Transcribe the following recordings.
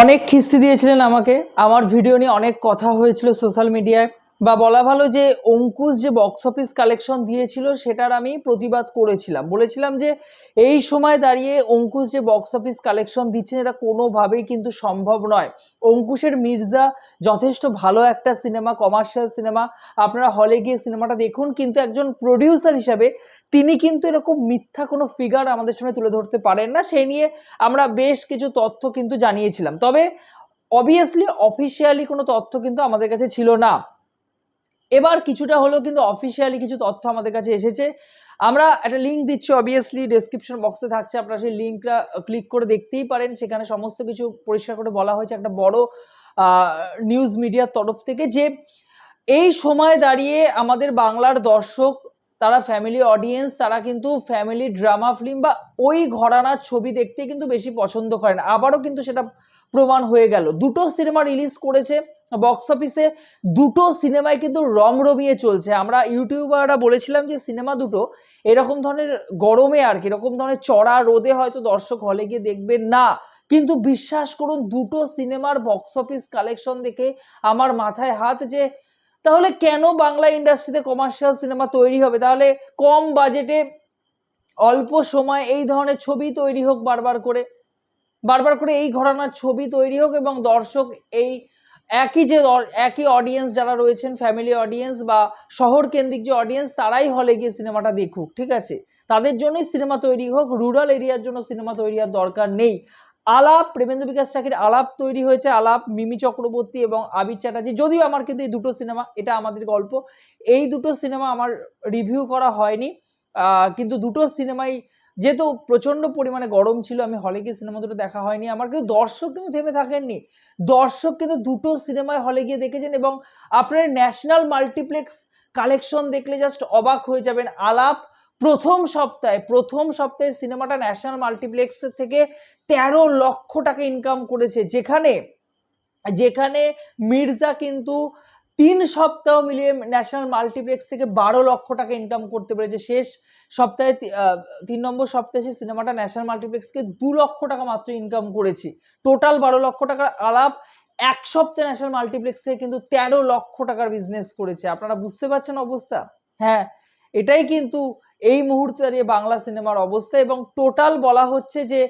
অনেক খিস্তি দিয়েছিলেন আমাকে। আমার ভিডিও নিয়ে অনেক কথা হয়েছিল সোশ্যাল মিডিয়ায়। বা বলা ভালো যে, অঙ্কুশ যে বক্স অফিস কালেকশন দিয়েছিল, সেটার আমি প্রতিবাদ করেছিলাম। বলেছিলাম যে, এই সময় দাঁড়িয়ে অঙ্কুশ যে বক্স অফিস কালেকশন দিচ্ছেন, এটা কোনোভাবেই কিন্তু সম্ভব নয়। অঙ্কুশের মির্জা যথেষ্ট ভালো একটা সিনেমা কমার্শিয়াল সিনেমা আপনারা হলে গিয়ে সিনেমাটা দেখুন। কিন্তু একজন প্রডিউসার হিসাবে তিনি কিন্তু এরকম মিথ্যা কোনো ফিগার আমাদের সামনে তুলে ধরতে পারেন না সেই নিয়ে আমরা বেশ কিছু তথ্য কিন্তু জানিয়েছিলাম। তবে অবভিয়াসলি অফিসিয়ালি কোনো তথ্য কিন্তু আমাদের কাছে ছিল না। এবার কিছুটা হলেও কিন্তু অফিসিয়ালি কিছু তথ্য আমাদের কাছে এসেছে। আমরা একটা লিঙ্ক দিচ্ছি অবভিয়াসলি ডেসক্রিপশন বক্সে থাকছে, আপনারা সেই লিঙ্কটা ক্লিক করে দেখতেই পারেন। সেখানে সমস্ত কিছু পরিষ্কার করে বলা হয়েছে একটা বড় নিউজ মিডিয়ার তরফ থেকে যে এই সময় দাঁড়িয়ে আমাদের বাংলার দর্শক তারা ফ্যামিলি অডিয়েন্স তারা কিন্তু ফ্যামিলি ড্রামা ফিল্ম বা ওই ঘরানার ছবি দেখতে কিন্তু বেশি পছন্দ করেন। আবারও কিন্তু সেটা প্রমাণ হয়ে গেল। দুটো সিনেমা রিলিজ করেছে বক্স অফিসে দুটো সিনেমায় কিন্তু রমরমিয়ে চলছে। আমরা ইউটিউবাররা বলেছিলাম যে সিনেমা দুটো এরকম ধরনের গরমে আর কি, এরকম ধরনের চড়া রোদে হয়তো দর্শক হলে গিয়ে দেখবেন না। কিন্তু বিশ্বাস করুন, দুটো সিনেমার বক্স অফিস কালেকশন দেখে আমার মাথায় হাত যে তাহলে কেন বাংলা ইন্ডাস্ট্রিতে কমার্শিয়াল সিনেমা তৈরি হবে? তাহলে কম বাজেটে অল্প সময় এই ধরনের ছবি তৈরি হোক বারবার করে। বারবার করে এই ঘরানার ছবি তৈরি হোক এবং দর্শক এই একই যে একই অডিয়েন্স যারা রয়েছেন ফ্যামিলি অডিয়েন্স বা শহর কেন্দ্রিক যে অডিয়েন্স তারাই হলে গিয়ে সিনেমাটা দেখুক, ঠিক আছে? তাদের জন্যই সিনেমা তৈরি হোক রুরাল এরিয়ার জন্য সিনেমা তৈরি হওয়ার দরকার নেই। আলাপ প্রেমেন্দ্র বিকাশ চাকির আলাপ তৈরি হয়েছে, আলাপ, মিমি চক্রবর্তী এবং আবির চ্যাটার্জি। যদিও আমার কিন্তু এই দুটো সিনেমা, এটা আমাদের গল্প। এই দুটো সিনেমা আমার রিভিউ করা হয়নি। কিন্তু দুটো সিনেমাই, যেহেতু প্রচণ্ড পরিমাণে গরম ছিল, আমি হলে গিয়ে সিনেমা দুটো দেখা হয়নি। আমার কিন্তু দর্শক কিন্তু থেমে থাকেননি। দর্শক কিন্তু দুটো সিনেমায় হলে গিয়ে দেখেছেন এবং আপনার ন্যাশনাল মাল্টিপ্লেক্স কালেকশন দেখলে জাস্ট অবাক হয়ে যাবেন। আলাপ প্রথম সপ্তাহে প্রথম সপ্তাহে সিনেমাটা ন্যাশনাল মাল্টিপ্লেক্স থেকে তেরো লক্ষ টাকা ইনকাম করেছে। যেখানে যেখানে মির্জা কিন্তু তিন সপ্তাহ মিলিয়ে ন্যাশনাল মাল্টিপ্লেক্স থেকে বারো লক্ষ টাকা ইনকাম করতে পেরেছে। শেষ সপ্তাহে তিন নম্বর সপ্তাহে সেই সিনেমাটা ন্যাশনাল মাল্টিপ্লেক্সকে দু লক্ষ টাকা মাত্র ইনকাম করেছি। টোটাল বারো লক্ষ টাকার আলাপ এক সপ্তাহে ন্যাশনাল মাল্টিপ্লেক্স থেকে কিন্তু তেরো লক্ষ টাকার বিজনেস করেছে। আপনারা বুঝতে পারছেন অবস্থা? হ্যাঁ এটাই কিন্তু এই মুহূর্তে দাঁড়িয়ে বাংলা সিনেমার অবস্থা এবং টোটাল বলা হচ্ছে যে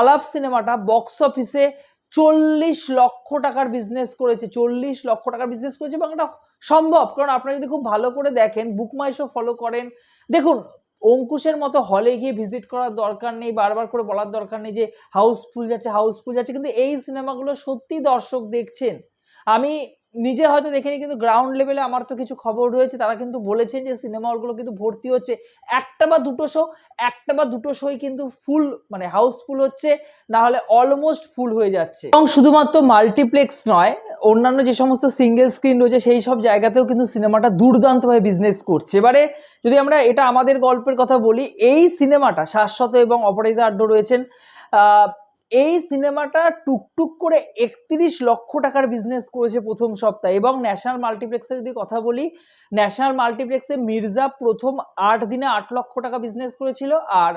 আলাপ সিনেমাটা বক্স অফিসে চল্লিশ লক্ষ টাকার বিজনেস করেছে, চল্লিশ লক্ষ টাকার বিজনেস করেছে এবং এটা সম্ভব। কারণ আপনারা যদি খুব ভালো করে দেখেন বুক মাই শো ফলো করেন, দেখুন, অঙ্কুশের মতো হলে গিয়ে ভিজিট করার দরকার নেই, বারবার করে বলার দরকার নেই যে হাউসফুল যাচ্ছে হাউসফুল যাচ্ছে, কিন্তু এই সিনেমাগুলো সত্যি দর্শক দেখছেন। আমি নিজে হয়তো দেখিনি, কিন্তু গ্রাউন্ড লেভেলে আমার তো কিছু খবর রয়েছে, তারা কিন্তু বলেছেন যে সিনেমা হলগুলো কিন্তু ভর্তি হচ্ছে। একটা বা দুটো শো একটা বা দুটো শোই কিন্তু ফুল মানে হাউসফুল হচ্ছে না হলে অলমোস্ট ফুল হয়ে যাচ্ছে। এবং শুধুমাত্র মাল্টিপ্লেক্স নয়, অন্যান্য যে সমস্ত সিঙ্গেল স্ক্রিন রয়েছে, সেই সব জায়গাতেও কিন্তু সিনেমাটা দুর্দান্তভাবে বিজনেস করছে। এবারে যদি আমরা এটা আমাদের গল্পের কথা বলি, এই সিনেমাটা শাশ্বত এবং অপরাজিতা আড্ড রয়েছেন এই সিনেমাটা টুকটুক করে একত্রিশ লক্ষ টাকার বিজনেস করেছে প্রথম সপ্তাহে এবং ন্যাশনাল মাল্টিপ্লেক্সে যদি কথা বলি, ন্যাশনাল মাল্টিপ্লেক্সে মির্জা প্রথম আট দিনে আট লক্ষ টাকা বিজনেস করেছিল আর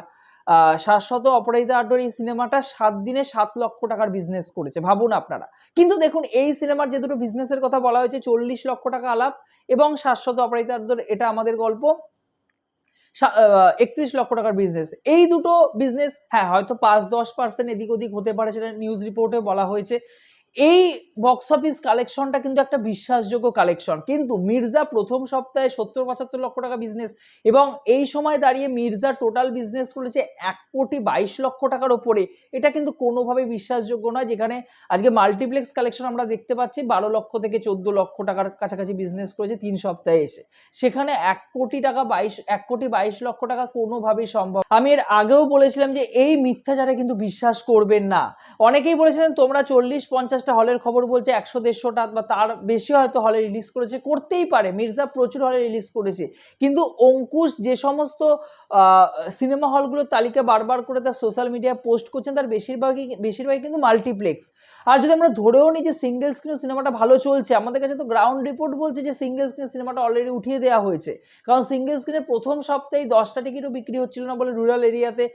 শাশ্বত অপরাজিতা আড্ডর এই সিনেমাটা সাত দিনে সাত লক্ষ টাকার বিজনেস করেছে, ভাবুন আপনারা। কিন্তু দেখুন, এই সিনেমার যে দুটো বিজনেসের কথা বলা হয়েছে, চল্লিশ লক্ষ টাকা আলাপ এবং শাশ্বত অপরাজিতা আড্ডর এটা আমাদের গল্প। একত্রিশ লক্ষ টাকার বিজনেস এই দুটো বিজনেস হ্যাঁ হয়তো পাঁচ দশ পার্সেন্ট এদিক ওদিক হতে পারে, সেটা নিউজ রিপোর্টে বলা হয়েছে। এই বক্স অফিস কালেকশনটা কিন্তু একটা বিশ্বাসযোগ্য কালেকশন কিন্তু মির্জা প্রথম সপ্তাহে সত্তর পঁচাত্তর লক্ষ টাকা বিজনেস এবং এই সময় দাঁড়িয়ে মির্জা টোটাল বিজনেস করেছে এক কোটি বাইশ লক্ষ টাকার ওপরে। এটা কিন্তু কোনোভাবেই বিশ্বাসযোগ্য নয়, যেখানে আজকে মাল্টিপ্লেক্স কালেকশন আমরা দেখতে পাচ্ছি, বারো লক্ষ থেকে চোদ্দ লক্ষ টাকার কাছাকাছি বিজনেস করেছে তিন সপ্তাহে এসে। সেখানে এক কোটি টাকা বাইশ, এক কোটি বাইশ লক্ষ টাকা কোনোভাবেই সম্ভব। আমি এর আগেও বলেছিলাম যে এই মিথ্যাচারে কিন্তু বিশ্বাস করবেন না। অনেকেই বলেছিলেন, তোমরা চল্লিশ পঞ্চাশ পঞ্চাশটা হলের খবর বলছে একশো দেড়শোটা বা তার বেশি হয়তো হলে রিলিজ করেছে, করতেই পারে। মির্জা প্রচুর হলে রিলিজ করেছে। কিন্তু অঙ্কুশ যে সমস্ত সিনেমা হলগুলোর তালিকা বারবার করে তার সোশ্যাল মিডিয়ায় পোস্ট করছেন, তার বেশিরভাগই বেশিরভাগই কিন্তু মাল্টিপ্লেক্স আর যদি আমরা ধরেও নিই যে সিঙ্গেল স্ক্রিন সিনেমাটা ভালো চলছে, আমাদের কাছে তো গ্রাউন্ড রিপোর্ট বলছে যে সিঙ্গেল স্ক্রিন সিনেমাটা অলরেডি উঠিয়ে দেওয়া হয়েছে। কারণ সিঙ্গেল স্ক্রিনের প্রথম সপ্তাহে দশটা টিকিটও বিক্রি হচ্ছিল না বলে রুরাল এরিয়াতে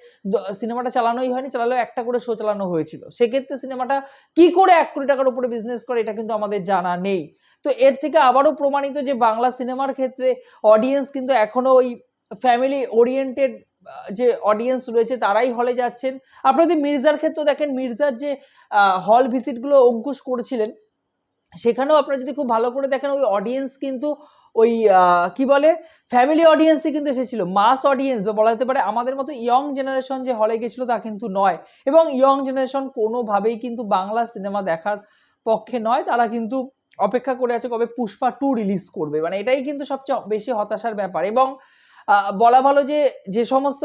সিনেমাটা চালানোই হয়নি, চালালেও একটা করে শো চালানো হয়েছিল। সেক্ষেত্রে সিনেমাটা কি করে এক কোটি টাকার উপরে বিজনেস করে, এটা কিন্তু আমাদের জানা নেই। তো এর থেকে আবারও প্রমাণিত যে বাংলা সিনেমার ক্ষেত্রে অডিয়েন্স কিন্তু এখনও ওই ফ্যামিলি ওরিয়েন্টেড যে অডিয়েন্স রয়েছে, তারাই হলে যাচ্ছেন। আপনি যদি মির্জার ক্ষেত্রে দেখেন, মির্জার যে হল ভিজিটগুলো অঙ্কুশ করেছিলেন, সেখানেও আপনারা যদি খুব ভালো করে দেখেন, ওই অডিয়েন্স কিন্তু ওই কি বলে ফ্যামিলি অডিয়েন্সই কিন্তু এসেছিল মাস অডিয়েন্স বা বলা যেতে পারে আমাদের মতো ইয়ং জেনারেশন যে হলে গেছিল তা কিন্তু নয়। এবং ইয়ং জেনারেশন কোনোভাবেই কিন্তু বাংলা সিনেমা দেখার পক্ষে নয়, তারা কিন্তু অপেক্ষা করে আছে কবে পুষ্পা টু রিলিজ করবে। মানে এটাই কিন্তু সবচেয়ে বেশি হতাশার ব্যাপার। এবং বলা ভালো যে যে সমস্ত,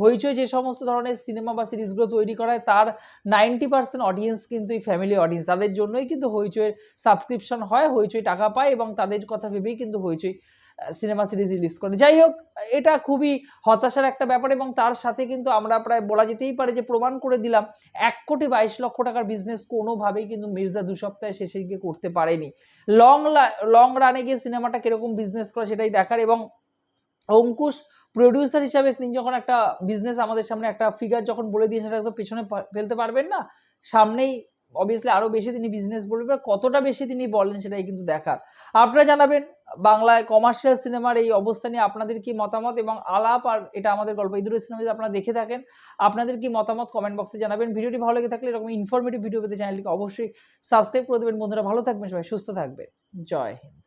হইচই যে সমস্ত ধরনের সিনেমা বা সিরিজগুলো তৈরি করা হয় তার নাইনটি পার্সেন্ট অডিয়েন্স কিন্তু এই ফ্যামিলি অডিয়েন্স তাদের জন্যই কিন্তু হইচইয়ের সাবস্ক্রিপশন হয়, হইচই টাকা পায় এবং তাদের কথা ভেবেই কিন্তু হইচই সিনেমা সিরিজ রিলিজ করে যাই হোক, এটা খুবই হতাশার একটা ব্যাপার এবং তার সাথে কিন্তু আমরা প্রায় বলা যেতেই পারে যে প্রমাণ করে দিলাম, এক কোটি বাইশ লক্ষ টাকার বিজনেস কোনোভাবেই কিন্তু মির্জা দু সপ্তাহে শেষে গিয়ে করতে পারেনি। লং লং রানে গিয়ে সিনেমাটা কীরকম বিজনেস করে সেটাই দেখার এবং অঙ্কুশ প্রডিউসার হিসাবে তিনি যখন একটা বিজনেস আমাদের সামনে একটা ফিগার যখন বলে দিয়ে সেটা তো পেছনে ফেলতে পারবেন না। সামনেই অবভিয়াসলি আরও বেশি তিনি বিজনেস বলবেন কতটা বেশি তিনি বলেন সেটাই কিন্তু দেখার। আপনারা জানাবেন, বাংলায় কমার্শিয়াল সিনেমার এই অবস্থা নিয়ে আপনাদের কি মতামত এবং আলাপ আর এটা আমাদের গল্প? ইদুর সিনেমা যদি আপনারা দেখে থাকেন, আপনাদের কি মতামত কমেন্ট বক্সে জানাবেন। ভিডিওটি ভালো লেগে থাকলে এরকম ইনফরমেটিভ ভিডিও পেতে চ্যানেলটিকে অবশ্যই সাবস্ক্রাইব করে দেবেন। বন্ধুরা ভালো থাকবেন সবাই, সুস্থ থাকবেন। জয় হিন্দ।